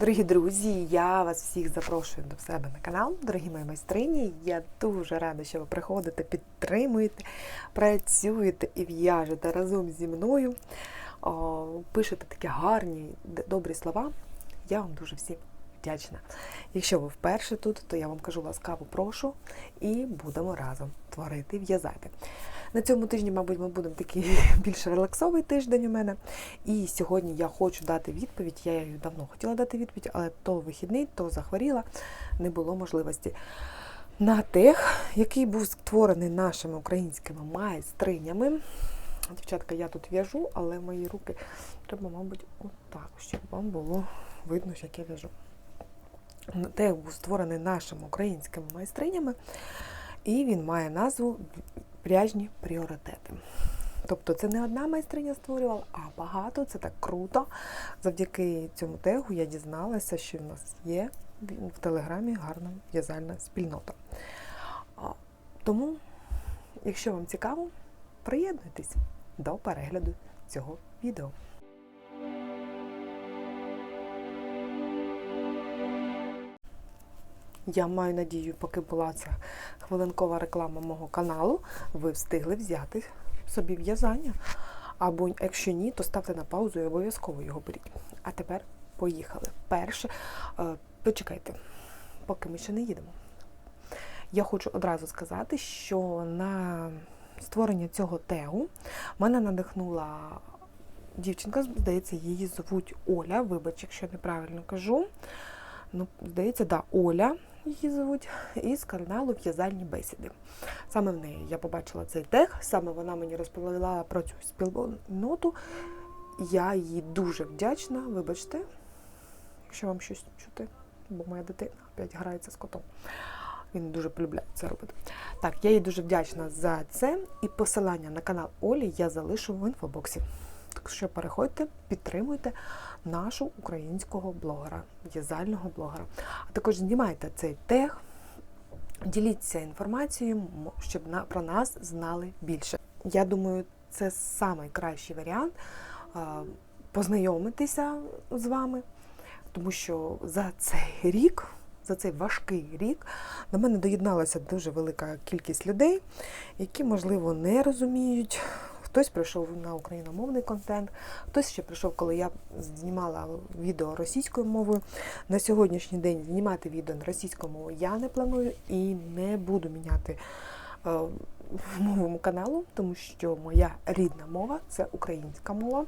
Дорогі друзі, я вас всіх запрошую до себе на канал, дорогі мої майстрині. Я дуже рада, що ви приходите, підтримуєте, працюєте і в'яжете разом зі мною. Пишете такі гарні, добрі слова. Я вам дуже всім вдячна. Якщо ви вперше тут, то я вам кажу ласкаво прошу і будемо разом творити, в'язати. На цьому тижні, мабуть, ми будемо такий більш релаксовий тиждень у мене. І сьогодні я хочу дати відповідь. Я її давно хотіла дати відповідь, але то вихідний, то захворіла, не було можливості. На тех, який був створений нашими українськими майстринями. Дівчатка, я тут в'яжу, але мої руки треба, мабуть, отак, щоб вам було видно, як я в'яжу. Тех був створений нашими українськими майстринями, і він має назву пряжні пріоритети. Тобто це не одна майстриня створювала, а багато. Це так круто. Завдяки цьому тегу я дізналася, що в нас є в Телеграмі гарна в'язальна спільнота. Тому, якщо вам цікаво, приєднуйтесь до перегляду цього відео. Я маю надію, поки була ця хвилинкова реклама мого каналу, ви встигли взяти собі в'язання. Або якщо ні, то ставте на паузу і обов'язково його беріть. А тепер поїхали. Перше, е, почекайте, поки ми ще не їдемо. Я хочу одразу сказати, що на створення цього тегу мене надихнула дівчинка, здається, її звуть Оля. Вибач, якщо неправильно кажу. Ну, здається, да, Оля її звуть, із каналу В'язальні бесіди. Саме в неї я побачила цей тег, саме вона мені розповіла про цю спільноту. Я їй дуже вдячна, вибачте, якщо вам щось чути, бо моя дитина опять грається з котом. Він дуже полюбляє це робити. Так, я їй дуже вдячна за це. І посилання на канал Олі я залишу в інфобоксі. Що переходьте, підтримуйте нашого українського блогера, в'язального блогера. А також знімайте цей тег, діліться інформацією, щоб на, про нас знали більше. Я думаю, це найкращий варіант познайомитися з вами, тому що за цей рік, за цей важкий рік, до мене доєдналася дуже велика кількість людей, які, можливо, не розуміють. Хтось прийшов на україномовний контент, хтось ще прийшов, коли я знімала відео російською мовою. На сьогоднішній день знімати відео на російською мовою я не планую і не буду міняти е, мову каналу, тому що моя рідна мова це українська мова.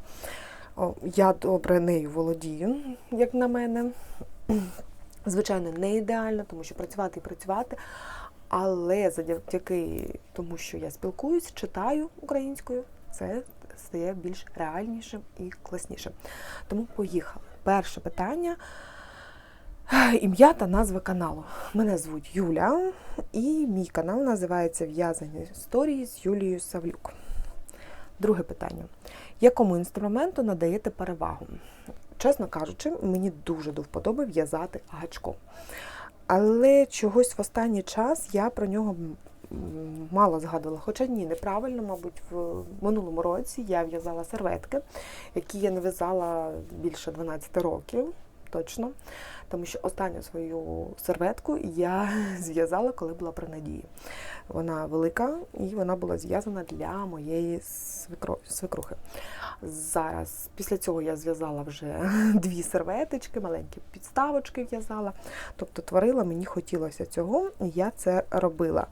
Я добре нею володію, як на мене. Звичайно, не ідеально, тому що працювати і працювати. Але завдяки тому, що я спілкуюсь, читаю українською, це стає більш реальнішим і класнішим. Тому поїхали. Перше питання. Ім'я та назва каналу. Мене звуть Юля, і мій канал називається В'язані історії з Юлією Савлюк. Друге питання. Якому інструменту надаєте перевагу? Чесно кажучи, мені дуже до вподоби в'язати гачком. Але чогось в останній час я про нього мало згадувала. Хоча ні, неправильно, мабуть, в минулому році я в'язала серветки, які я не в'язала більше 12 років, точно. Тому що останню свою серветку я зв'язала, коли була при надії. Вона велика і вона була зв'язана для моєї свекрухи. Зараз після цього я зв'язала вже дві серветочки, маленькі підставочки в'язала. Тобто творила, мені хотілося цього, і я це робила.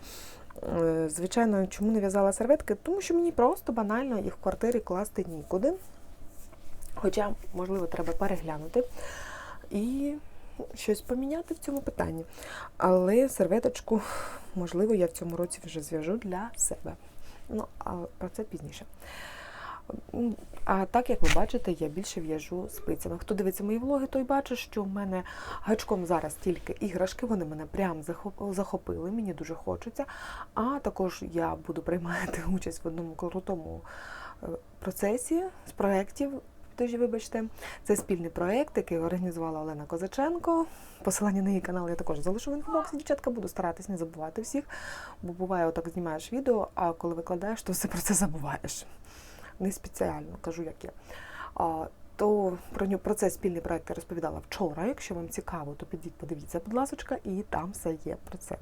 Е, Звичайно, чому не в'язала серветки? Тому що мені просто банально їх в квартирі класти нікуди. Хоча, можливо, треба переглянути і щось поміняти в цьому питанні. Але серветочку, можливо, я в цьому році вже зв'яжу для себе. Ну, а про це пізніше. А так, як ви бачите, я більше в'яжу спицями. Хто дивиться мої влоги, той бачить, що в мене гачком зараз тільки іграшки, вони мене прям захопили, мені дуже хочеться. А також я буду приймати участь в одному крутому е, процесі з проєктів. Тож, вибачте, це спільний проєкт, який організувала Олена Козаченко. Посилання на її канал я також залишу в інфобоксі. Дівчатка, буду старатись не забувати всіх, бо буває, отак знімаєш відео, а коли викладаєш, то все про це забуваєш. Не спеціально кажу, як є. То про нього про цей спільний проект я розповідала вчора. Якщо вам цікаво, то підіть, подивіться, будь ласка, і там все є про це.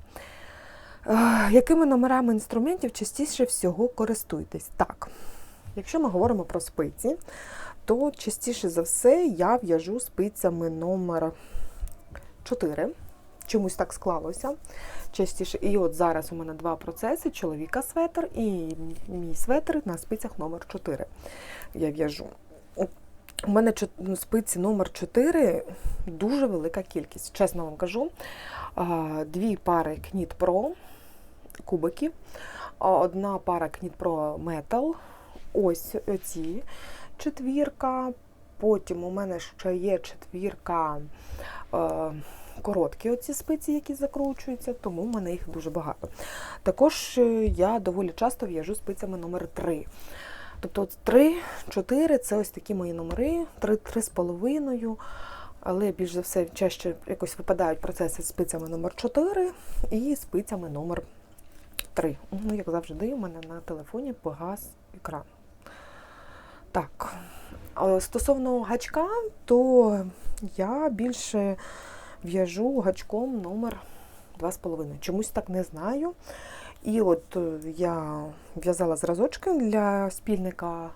Якими номерами інструментів частіше всього користуєтесь? Так, якщо ми говоримо про спиці, то частіше за все я в'яжу спицями номер 4. Чомусь так склалося. Частіше. І от зараз у мене два процеси: чоловіка светр і мій светр на спицях номер 4 Я в'яжу. У мене ну, спиці номер 4 дуже велика кількість. Чесно вам кажу. Дві пари Pro кубиків, а одна пара Knit Pro Metal. Ось ці четвірка. Потім у мене ще є четвірка е, короткі оці спиці, які закручуються, тому в мене їх дуже багато. Також е, я доволі часто в'яжу спицями номер 3. Тобто 3, 4 це ось такі мої номери, 3, 3 з половиною. Але більш за все чаще якось випадають процеси з спицями номер 4 і спицями номер 3. Ну, як завжди, у мене на телефоні погас екран. Так. Стосовно гачка, то я більше в'яжу гачком номер 2,5. Чомусь так не знаю. І от е, я в'язала зразочки для спільника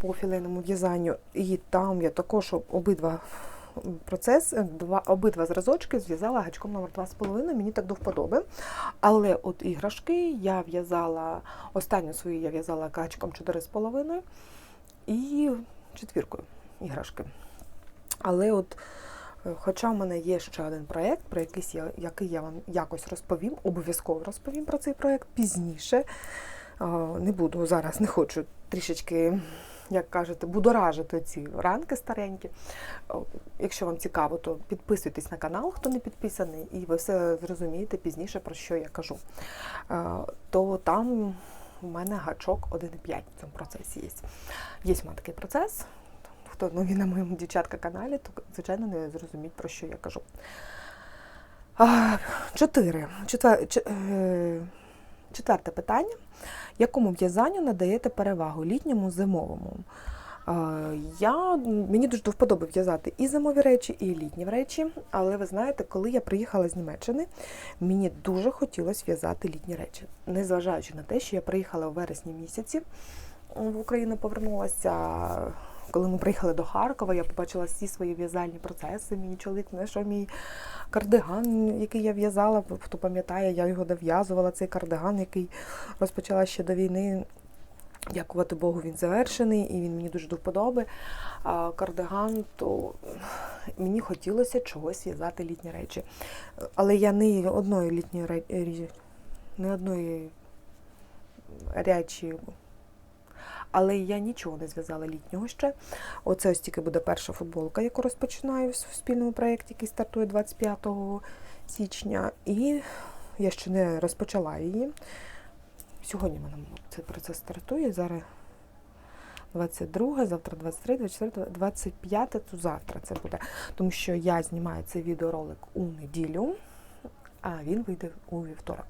по філейному в'язанню, і там я також обидва процес, два, обидва зразочки зв'язала гачком номер 2,5, мені так до вподоби. Але от іграшки я в'язала, останню свою я в'язала гачком 4,5 і четвіркою іграшки. Але от, хоча в мене є ще один проєкт, про якийсь я, який я вам якось розповім, обов'язково розповім про цей проєкт пізніше. Не буду зараз, не хочу трішечки, як кажете, будоражити ці ранки старенькі. Якщо вам цікаво, то підписуйтесь на канал, хто не підписаний, і ви все зрозумієте пізніше, про що я кажу. То там у мене гачок 1,5 в цьому процесі є. Є в мене такий процес. Хто нові на моєму дівчатка каналі, то звичайно не зрозуміть, про що я кажу. Чотири. Четвер... е, Четверте питання. Якому в'язанню надаєте перевагу літньому зимовому? Я, мені дуже до вподоби в'язати і зимові речі, і літні речі. Але ви знаєте, коли я приїхала з Німеччини, мені дуже хотілося в'язати літні речі. Незважаючи на те, що я приїхала у вересні місяці в Україну повернулася. Коли ми приїхали до Харкова, я побачила всі свої в'язальні процеси. Мій чоловік знайшов мій кардиган, який я в'язала. Хто пам'ятає, я його дов'язувала, цей кардиган, який розпочала ще до війни. Дякувати Богу, він завершений і він мені дуже до вподоби. А кардиган, то мені хотілося чогось в'язати літні речі. Але я не одної літньої речі, не одної речі але я нічого не зв'язала літнього ще. Оце ось тільки буде перша футболка, яку розпочинаю в спільному проєкті, який стартує 25 січня. І я ще не розпочала її. Сьогодні мене цей процес стартує. Зараз 22, завтра 23, 24, 25, то завтра це буде. Тому що я знімаю цей відеоролик у неділю, а він вийде у вівторок.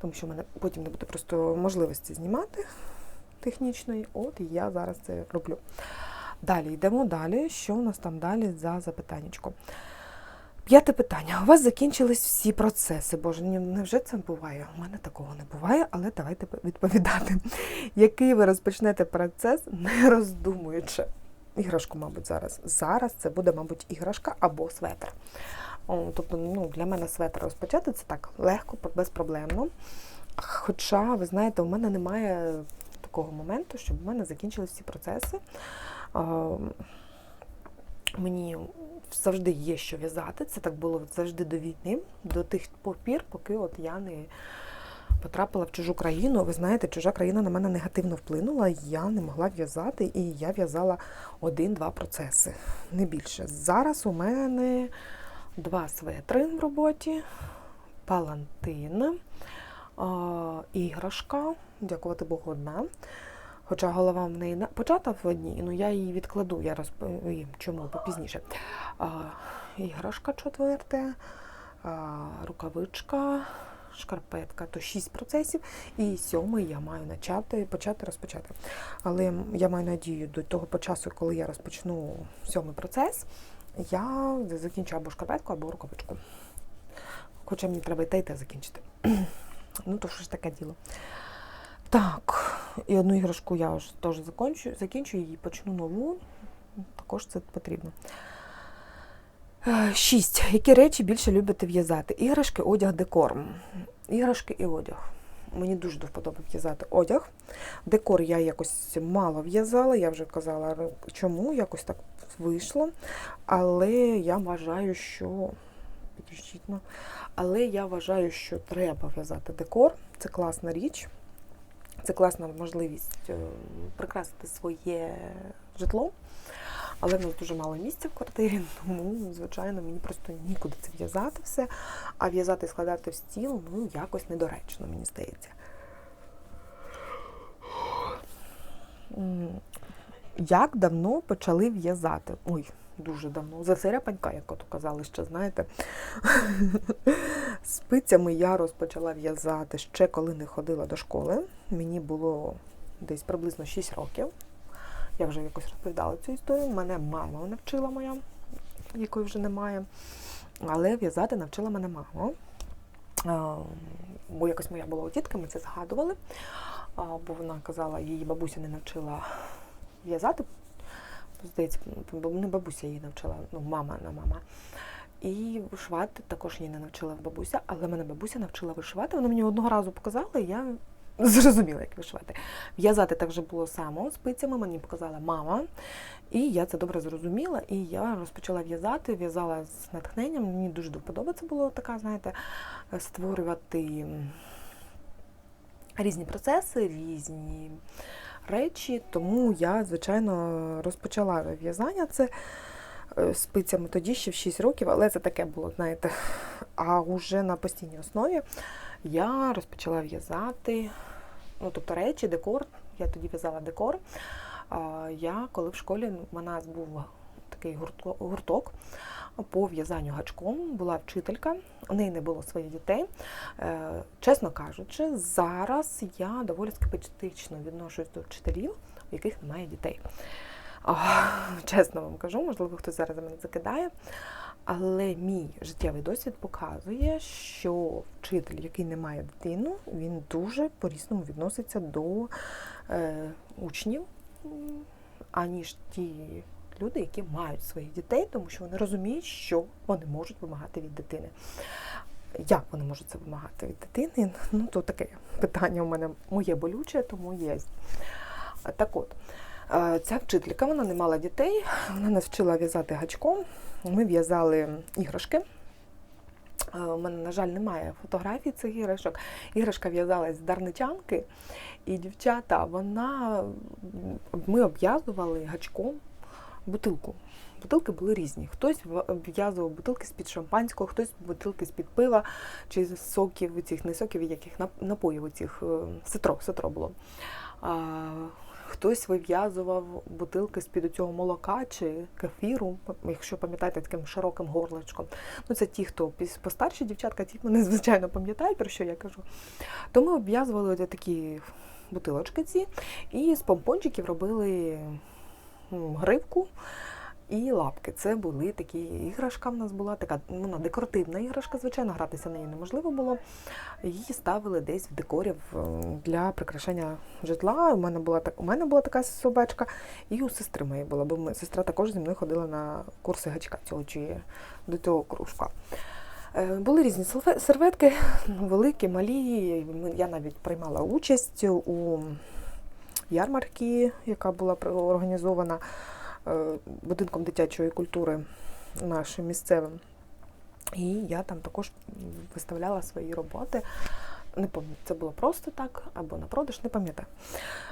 Тому що в мене потім не буде просто можливості знімати технічної, от я зараз це роблю. Далі йдемо далі. Що у нас там далі за запитаннячко? П'яте питання. У вас закінчились всі процеси. Боже, невже це буває? У мене такого не буває, але давайте відповідати. Який ви розпочнете процес, не роздумуючи? Іграшку, мабуть, зараз. Зараз це буде, мабуть, іграшка або светр. Тобто, ну, для мене светр розпочати це так легко, безпроблемно. Хоча, ви знаєте, у мене немає такого моменту, щоб в мене закінчились всі процеси. Мені завжди є що в'язати. Це так було завжди до війни, до тих попір, поки от я не потрапила в чужу країну. Ви знаєте, чужа країна на мене негативно вплинула, я не могла в'язати, і я в'язала один-два процеси, не більше. Зараз у мене два светри в роботі, палантин, іграшка, дякувати Богу, одна. Хоча голова в неї почата в одній, ну я її відкладу, я розповім, чому попізніше. А, Іграшка четверте, а, рукавичка, шкарпетка, то 6 процесів, і сьомий я маю почати, почати розпочати. Але я маю надію до того часу, коли я розпочну сьомий процес, я закінчу або шкарпетку, або рукавичку. Хоча мені треба і те, і те закінчити. ну, то що ж таке діло. Так, і одну іграшку я вже теж закінчу, закінчу і почну нову. Також це потрібно. Е, Шість. Які речі більше любите в'язати? Іграшки, одяг, декор. Іграшки і одяг. Мені дуже до вподоби в'язати одяг. Декор я якось мало в'язала, я вже казала, чому, якось так вийшло. Але я вважаю, що. Ну. Але я вважаю, що треба в'язати декор. Це класна річ. Це класна можливість е, прикрасити своє житло. Але в нас дуже мало місця в квартирі, тому, звичайно, мені просто нікуди це в'язати все. А в'язати і складати в стіл, ну, якось недоречно, мені здається. Як давно почали в'язати? Ой, дуже давно. За серепанька, як от казали, ще знаєте. Спицями я розпочала в'язати ще коли не ходила до школи. Мені було десь приблизно 6 років. Я вже якось розповідала цю історію. Мене мама навчила моя, якої вже немає. Але в'язати навчила мене мама. Бо якось моя була у тітки, ми це згадували. Бо вона казала, її бабуся не навчила в'язати. Здається, не бабуся її навчила, ну, мама на мама. І вишивати також її не навчила бабуся, але мене бабуся навчила вишивати. Вона мені одного разу показала, і я зрозуміла, як вишивати. В'язати так же було само спицями, мені показала мама. І я це добре зрозуміла, і я розпочала в'язати, в'язала з натхненням. Мені дуже це було така, знаєте, створювати різні процеси, різні речі. Тому я, звичайно, розпочала в'язання це спицями тоді ще в 6 років, але це таке було, знаєте. А вже на постійній основі я розпочала в'язати, ну, тобто речі, декор. Я тоді в'язала декор. Я, коли в школі ну, в нас був такий гурток по в'язанню гачком, була вчителька, у неї не було своїх дітей. Е, Чесно кажучи, зараз я доволі скептично відношусь до вчителів, у яких немає дітей. А, Чесно вам кажу, можливо, хтось зараз мене закидає. Але мій життєвий досвід показує, що вчитель, який не має дитину, він дуже по-різному відноситься до е, учнів, аніж ті люди, які мають своїх дітей, тому що вони розуміють, що вони можуть вимагати від дитини. Як вони можуть це вимагати від дитини? Ну, то таке питання у мене моє болюче, тому є. Так от, ця вчителька, вона не мала дітей, вона нас вчила в'язати гачком. Ми в'язали іграшки. Е, У мене, на жаль, немає фотографій цих іграшок. Іграшка в'язалась з дарничанки, і дівчата, вона ми обв'язували гачком бутилку. Бутилки були різні. Хтось в'язував бутилки з-під шампанського, хтось бутилки з-під пива чи з соків, цих не соків, яких нап- напоїв цих ситро, ситро було. Хтось вив'язував бутилки з-під цього молока чи кефіру, якщо пам'ятаєте, таким широким горлечком. Ну, це ті, хто постарші дівчатка, ті мене, звичайно, пам'ятають, про що я кажу. То ми обв'язували такі бутилочки ці, і з помпончиків робили м, гривку і лапки. Це були такі іграшка. В нас була така вона декоративна іграшка, звичайно, гратися нею неможливо було. Її ставили десь в декорі для прикрашання житла. У мене була так, у мене була така собачка, і у сестри моєї була, бо ми- сестра також зі мною ходила на курси гачка цього чи до цього кружка. Е, Були різні серветки, великі, малі. Я навіть приймала участь у ярмарці, яка була організована будинком дитячої культури нашим місцевим. І я там також виставляла свої роботи. Не пам'ятаю, це було просто так, або на продаж, не пам'ятаю.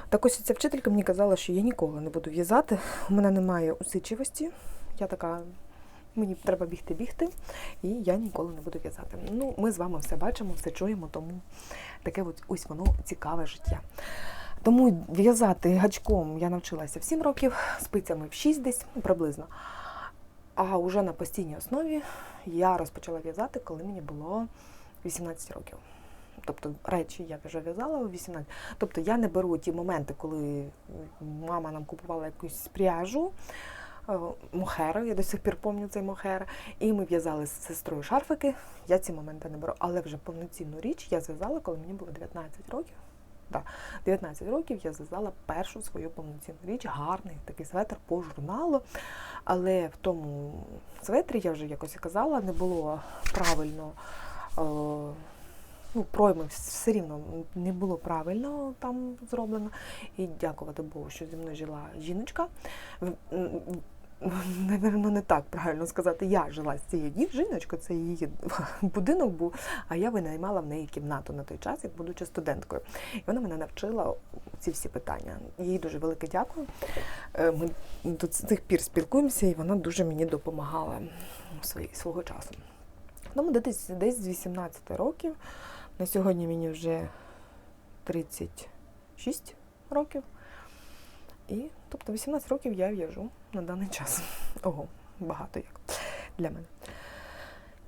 Так ось ця вчителька мені казала, що я ніколи не буду в'язати. У мене немає усидчивості. Я така, мені треба бігти-бігти, і я ніколи не буду в'язати. Ну, ми з вами все бачимо, все чуємо, тому таке от, ось воно цікаве життя. Тому в'язати гачком я навчилася в 7 років, спицями в 6 десь приблизно. А вже на постійній основі я розпочала в'язати, коли мені було 18 років. Тобто речі я вже в'язала у 18. Тобто я не беру ті моменти, коли мама нам купувала якусь пряжу. е, Мохера, я до сих пір пам'ятаю цей мохер. І ми в'язали з сестрою шарфики. Я ці моменти не беру. Але вже повноцінну річ я зв'язала, коли мені було 19 років. Да. 19 років я зв'язала першу свою повноцінну річ, гарний такий светр по журналу. Але в тому светрі, я вже якось казала, не було правильно. Е, ну, пройми все рівно не було правильно там зроблено. І дякувати Богу, що зі мною жила жіночка. Наверно, не так правильно сказати. Я жила з цією жіночкою, це її будинок був, а я винаймала в неї кімнату на той час, як будучи студенткою. І вона мене навчила ці всі питання. Їй дуже велике дякую. Е, Ми до цих пір спілкуємося, і вона дуже мені допомагала свого часу. Тому десь, десь з 18 років. На сьогодні мені вже 36 років. І, тобто 18 років я в'яжу на даний час. Ого, багато як для мене.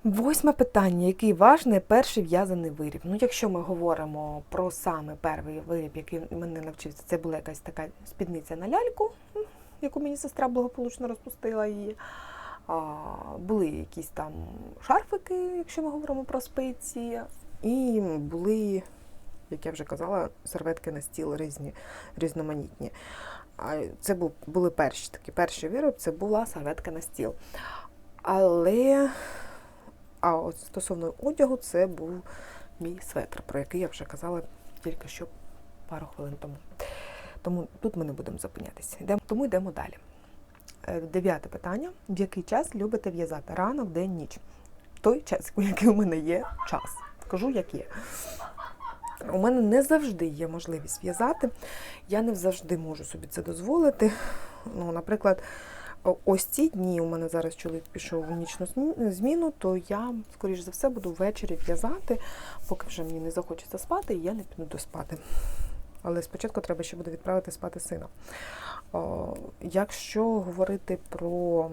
Восьме питання. Який ваш найперший в'язаний виріб? Ну, якщо ми говоримо про саме перший виріб, який мене навчився, це була якась така спідниця на ляльку, яку мені сестра благополучно розпустила її. А, були якісь там шарфики, якщо ми говоримо про спеції, і були, як я вже казала, серветки на стіл різні, різноманітні. Це були перші такі. Перший вироб це була серветка на стіл. Але а от стосовно одягу, це був мій светр, про який я вже казала тільки що пару хвилин тому. Тому тут ми не будемо зупинятися. Йдемо, тому йдемо далі. Е, Дев'яте питання. В який час любите в'язати? Ранок, день, ніч? Той час, який у мене є час. Кажу, як є. У мене не завжди є можливість в'язати. Я не завжди можу собі це дозволити. Ну, наприклад, ось ці дні у мене зараз чоловік пішов в нічну зміну, то я, скоріш за все, буду ввечері в'язати, поки вже мені не захочеться спати, і я не піду доспати. Але спочатку треба ще буде відправити спати сина. О, якщо говорити про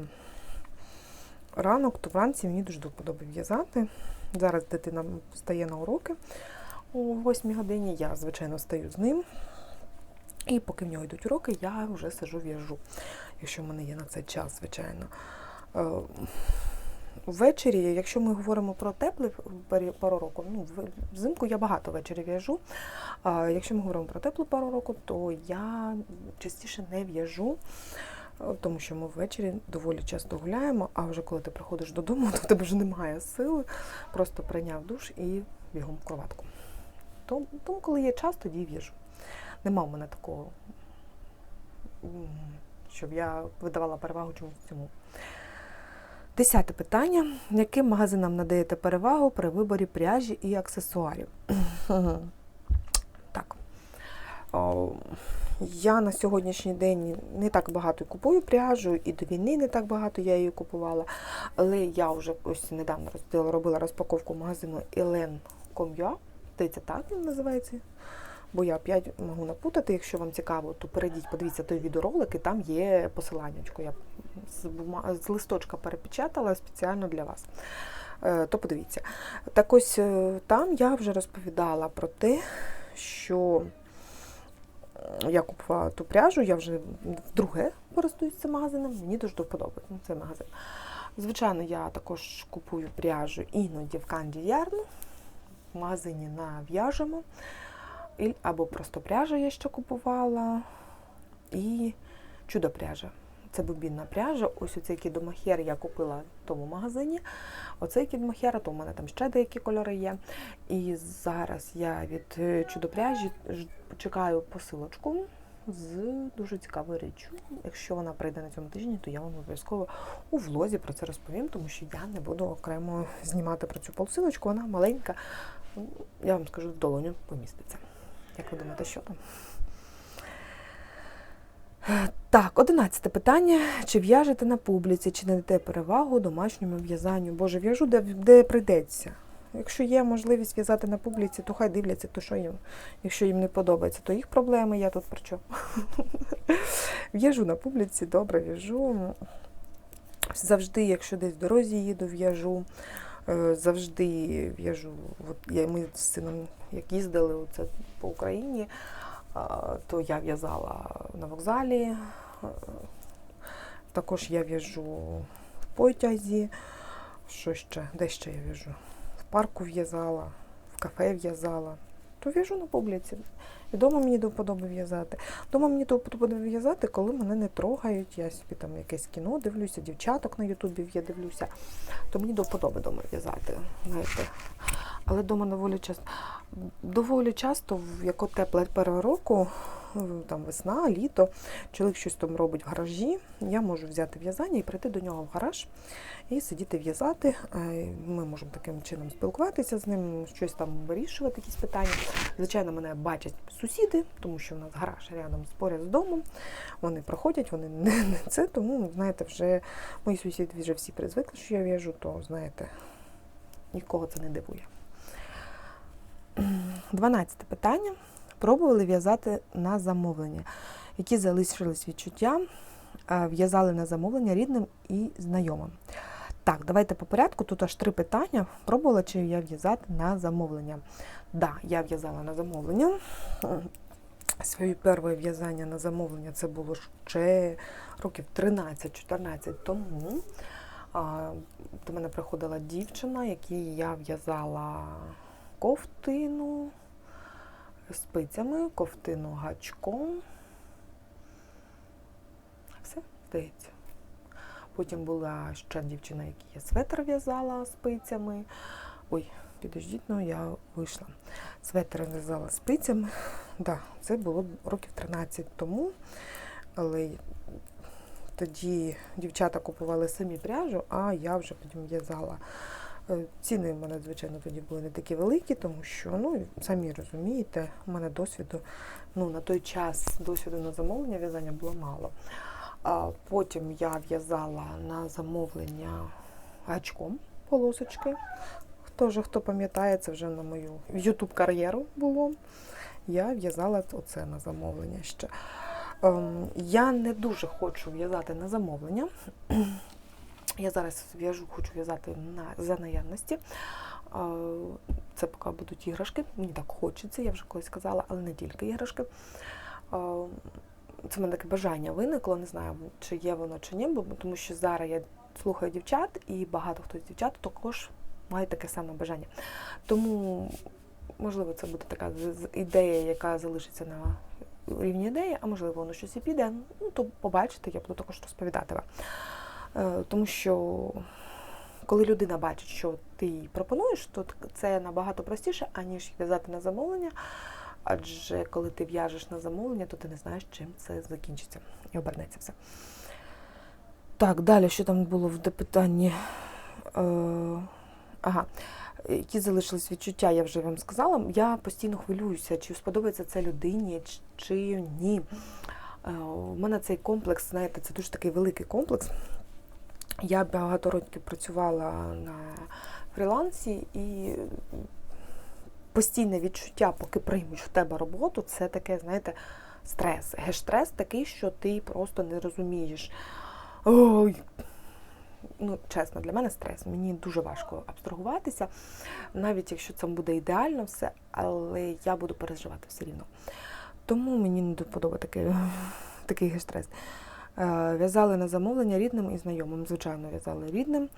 ранок, то вранці мені дуже до вподоби в'язати. Зараз дитина встає на уроки о 8 годині. Я, звичайно, стаю з ним. І поки в нього йдуть уроки, я вже сижу в'яжу, якщо в мене є на це час, звичайно. Е, Ввечері, якщо ми говоримо про теплий пару року, ну, взимку я багато ввечері в'яжу. Якщо ми говоримо про теплу пару року, то я частіше не в'яжу, е, тому що ми ввечері доволі часто гуляємо, а вже коли ти приходиш додому, то в тебе вже немає сили, просто прийняв душ і бігом в кроватку. Тому, тому коли є час, тоді в'яжу. Нема в мене такого, щоб я видавала перевагу чомусь цьому. Десяте питання. Яким магазинам надаєте перевагу при виборі пряжі і аксесуарів? так. Я на сьогоднішній день не так багато купую пряжу, і до війни не так багато я її купувала. Але я вже ось недавно робила розпаковку магазину Elen.com.ua. Здається, так він називається. Бо я опять можу напутати. Якщо вам цікаво, то перейдіть, подивіться той відеоролик, і там є посиланнячко. Я з, бума- з листочка перепечатала спеціально для вас. Е, То подивіться. Так ось е, там я вже розповідала про те, що е, я купувала ту пряжу, я вже вдруге користуюсь цим магазином, мені дуже подобається цей магазин. Звичайно, я також купую пряжу іноді в Candy Yarn, в магазині на в'яжемо. Або просто пряжа я ще купувала. І чудо пряжа. Це бобінна пряжа. Ось оцей кідомахер я купила в тому магазині. Оцей кідмахер, то у мене там ще деякі кольори є. І зараз я від е, чудо пряжі ж- чекаю посилочку з дуже цікавою річчю. Якщо вона прийде на цьому тижні, то я вам обов'язково у влозі про це розповім, тому що я не буду окремо знімати про цю посилочку. Вона маленька. Я вам скажу, в долоню поміститься. Як ви думаєте, що там? Так, одинадцяте питання. Чи в'яжете на публіці, чи не даєте перевагу домашньому в'язанню? Боже, в'яжу, де, де прийдеться. Якщо є можливість в'язати на публіці, то хай дивляться, то що їм. Якщо їм не подобається, то їх проблеми, я тут при? В'яжу на публіці, добре в'яжу. Завжди, якщо десь в дорозі їду, в'яжу. Е, Завжди в'яжу. От я, ми з сином як їздили оце по Україні, то я в'язала на вокзалі. Е, Також я в'яжу в потязі. Що ще? Де ще я в'яжу? В парку в'язала, в кафе в'язала. То в'яжу на публіці. І вдома мені до вподоби в'язати. Вдома мені до вподоби в'язати, коли мене не трогають. Я собі там якесь кіно дивлюся, дівчаток на Ютубі я дивлюся, то мені до вподоби вдома в'язати. Знаєте. Але вдома доволі часто доволі часто, як от тепле пора року, там весна, літо, чоловік щось там робить в гаражі, я можу взяти в'язання і прийти до нього в гараж і сидіти в'язати. Е, Ми можемо таким чином спілкуватися з ним, щось там вирішувати, якісь питання. Звичайно, мене бачать сусіди, тому що в нас гараж рядом поряд з домом. Вони проходять, вони не, не це, тому, знаєте, вже мої сусіди вже всі призвикли, що я в'яжу, то знаєте, нікого це не дивує. Дванадцяте питання. Пробували в'язати на замовлення. Які залишились відчуття, е, в'язали на замовлення рідним і знайомим. Так, давайте по порядку. Тут аж три питання. Пробувала чи я в'язати на замовлення. Да, я в'язала на замовлення. Своє перше в'язання на замовлення це було ще років 13-14 тому. До мене приходила дівчина, якій я в'язала ковтину спицями, ковтину гачком. Все, здається. Потім була ще дівчина, якій я светр в'язала спицями. Ой, підождіть, ну я вийшла. Светр в'язала спицями. Да, це було років 13 тому. Але тоді дівчата купували самі пряжу, а я вже потім в'язала. Е, Ціни в мене, звичайно, тоді були не такі великі, тому що, ну, самі розумієте, у мене досвіду, ну, на той час досвіду на замовлення в'язання було мало. А потім я в'язала на замовлення гачком полосочки. Хто вже хто пам'ятає, це вже на мою YouTube кар'єру було. Я в'язала оце на замовлення ще. Ем, я не дуже хочу в'язати на замовлення. Я зараз в'яжу, хочу в'язати на, за наявності. Це поки будуть іграшки. Мені так хочеться, я вже колись казала, але не тільки іграшки. Це в мене таке бажання виникло, не знаю, чи є воно чи ні, бо тому що зараз я слухаю дівчат, і багато хто з дівчат також має таке саме бажання. Тому, можливо, це буде така ідея, яка залишиться на рівні ідеї, а можливо, воно щось і піде. Ну, то побачите, я буду також розповідати вам. Е, Тому що коли людина бачить, що ти їй пропонуєш, то це набагато простіше, аніж в'язати на замовлення. Адже коли ти в'яжеш на замовлення, то ти не знаєш, чим це закінчиться і обернеться все. Так, далі, що там було в питанні? Е, ага. Які залишились відчуття, я вже вам сказала. Я постійно хвилююся, чи сподобається це людині, чи ні. Е, У мене цей комплекс, знаєте, це дуже такий великий комплекс. Я багато років працювала на фрілансі і постійне відчуття, поки приймуть в тебе роботу, це таке, знаєте, стрес. Гештрес такий, що ти просто не розумієш. Ой, ну, чесно, для мене стрес. Мені дуже важко абстрагуватися, навіть якщо це буде ідеально все, але я буду переживати все рівно. Тому мені не подобає такий, такий гештрес. Е, В'язали на замовлення рідним і знайомим. Звичайно, в'язали рідним,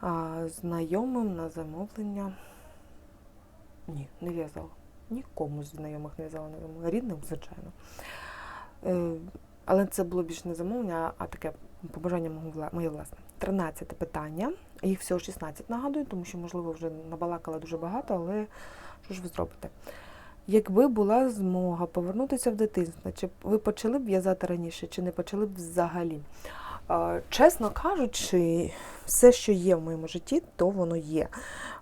а знайомим на замовлення. Ні, не в'язала. Нікому з знайомих не в'язала на замовлення. Рідним, звичайно. Е, Але це було більше не замовлення, а таке побажання моє власне. 13 питання. Їх всього 16 нагадую, тому що, можливо, вже набалакала дуже багато, але що ж ви зробите? Якби була змога повернутися в дитинство, чи ви почали б в'язати раніше, чи не почали б взагалі? Чесно кажучи, все, що є в моєму житті, то воно є.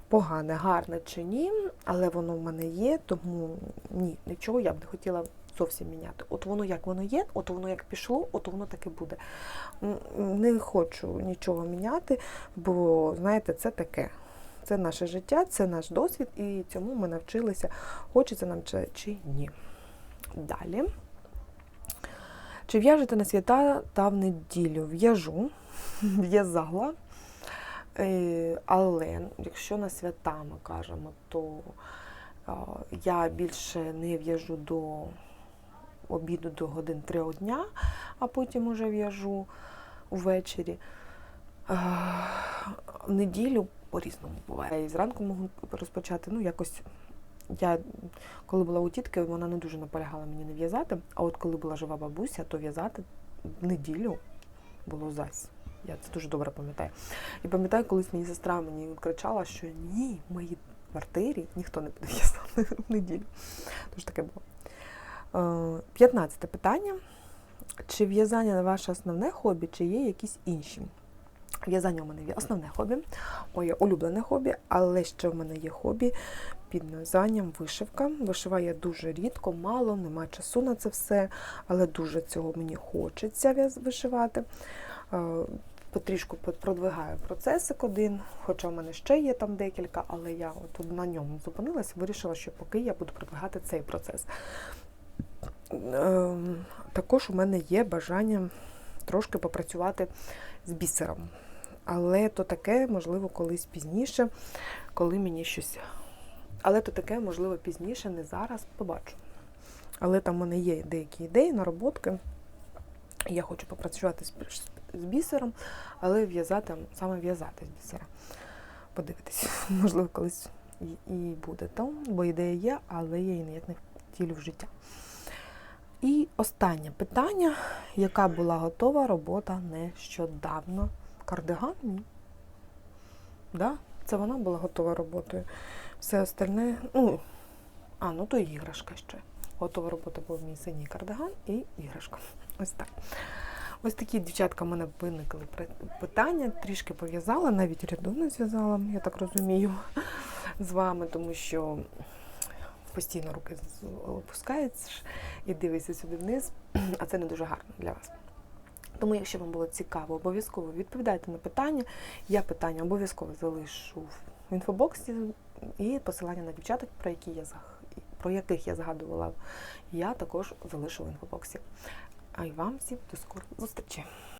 Погане, гарне чи ні, але воно в мене є, тому ні, нічого я б не хотіла зовсім міняти. От воно як воно є, от воно як пішло, от воно так і буде. Не хочу нічого міняти, бо знаєте, це таке. Це наше життя, це наш досвід, і цьому ми навчилися, хочеться нам чи, чи ні. Далі. Чи в'яжете на свята та в неділю? В'яжу, в'язала. Е, Але якщо на свята ми кажемо, то я більше не в'яжу до обіду до годин 3 дня, а потім уже в'яжу увечері. В неділю по-різному буває. І зранку можу розпочати. Ну, якось я коли була у тітки, вона не дуже наполягала мені не в'язати. А от коли була жива бабуся, то в'язати неділю було зась. Я це дуже добре пам'ятаю. І пам'ятаю, колись мені сестра мені кричала, що ні, в моїй квартирі ніхто не буде в'язати в неділю. Тож таке було. Е, П'ятнадцяте питання. Чи в'язання ваше основне хобі, чи є якісь інші? В'язання у мене є основне хобі, моє улюблене хобі, але ще в мене є хобі під названням вишивка. Вишиваю я дуже рідко, мало, немає часу на це все, але дуже цього мені хочеться вишивати. Потрішку продвигаю процесик один, хоча в мене ще є там декілька, але я от на ньому зупинилася, вирішила, що поки я буду продвигати цей процес. Ем, Також у мене є бажання трошки попрацювати з бісером. Але то таке, можливо, колись пізніше, коли мені щось. Але то таке, можливо, пізніше, не зараз, побачу. Але там в мене є деякі ідеї, нароботки. Я хочу попрацювати з, бісером, але в'язати, саме в'язати з бісера. Подивитись, можливо, колись і буде там, бо ідея є, але я її ніяк не втілю в життя. І останнє питання, яка була готова робота нещодавно? Кардиган? Ні. Да? Це вона була готова роботою. Все остальне, ну, а, ну то іграшка ще. Готова робота був мій синій кардиган і іграшка. Ось так. Ось такі дівчатка в мене виникли питання, трішки пов'язала, навіть рядовно зв'язала, я так розумію, з вами, тому що постійно руки опускаються і дивишся сюди вниз, а це не дуже гарно для вас. Тому, якщо вам було цікаво, обов'язково відповідайте на питання. Я питання обов'язково залишу в інфобоксі і посилання на дівчаток, про які я про яких я згадувала, я також залишу в інфобоксі. А й вам всім до скорої зустрічі!